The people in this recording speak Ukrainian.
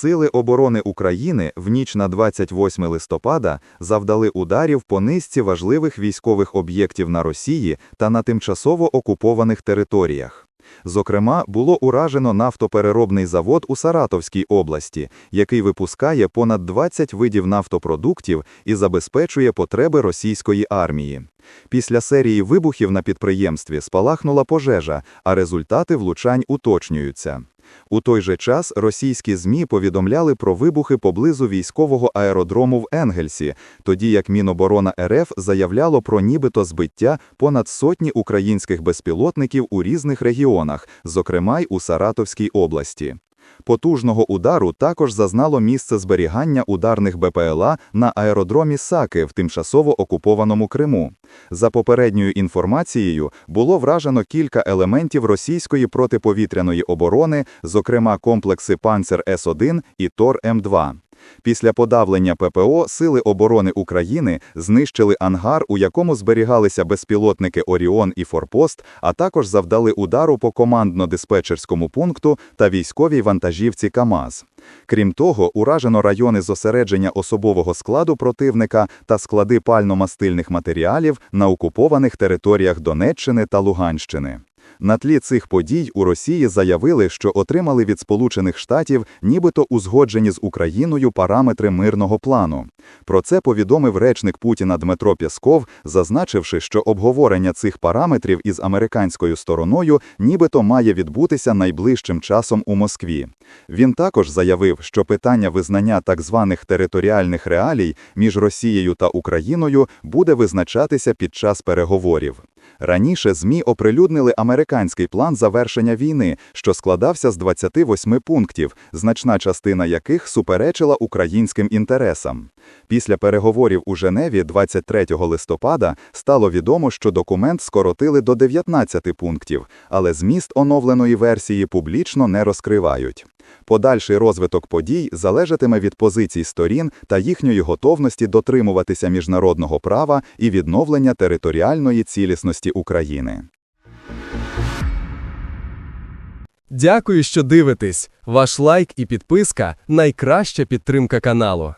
Сили оборони України в ніч на 28 листопада завдали ударів по низці важливих військових об'єктів на Росії та на тимчасово окупованих територіях. Зокрема, було уражено нафтопереробний завод у Саратовській області, який випускає понад 20 видів нафтопродуктів і забезпечує потреби російської армії. Після серії вибухів на підприємстві спалахнула пожежа, а результати влучань уточнюються. У той же час російські ЗМІ повідомляли про вибухи поблизу військового аеродрому в Енгельсі, тоді як Міноборона РФ заявляло про нібито збиття понад сотні українських безпілотників у різних регіонах, зокрема й у Саратовській області. Потужного удару також зазнало місце зберігання ударних БПЛА на аеродромі Саки в тимчасово окупованому Криму. За попередньою інформацією, було вражено кілька елементів російської протиповітряної оборони, зокрема комплекси Панцер С-1 і Тор М2. Після подавлення ППО Сили оборони України знищили ангар, у якому зберігалися безпілотники Оріон і Форпост, а також завдали удару по командно-диспетчерському пункту та військовій вантажівці КАМАЗ. Крім того, уражено райони зосередження особового складу противника та склади пально-мастильних матеріалів на окупованих територіях Донеччини та Луганщини. На тлі цих подій у Росії заявили, що отримали від Сполучених Штатів нібито узгоджені з Україною параметри мирного плану. Про це повідомив речник Путіна Дмитро Пєсков, зазначивши, що обговорення цих параметрів із американською стороною нібито має відбутися найближчим часом у Москві. Він також заявив, що питання визнання так званих територіальних реалій між Росією та Україною буде визначатися під час переговорів. Раніше ЗМІ оприлюднили американський план завершення війни, що складався з 28 пунктів, значна частина яких суперечила українським інтересам. Після переговорів у Женеві 23 листопада стало відомо, що документ скоротили до 19 пунктів, але зміст оновленої версії публічно не розкривають. Подальший розвиток подій залежатиме від позицій сторін та їхньої готовності дотримуватися міжнародного права і відновлення територіальної цілісності України. Дякую, що дивитесь. Ваш лайк і підписка найкраща підтримка каналу.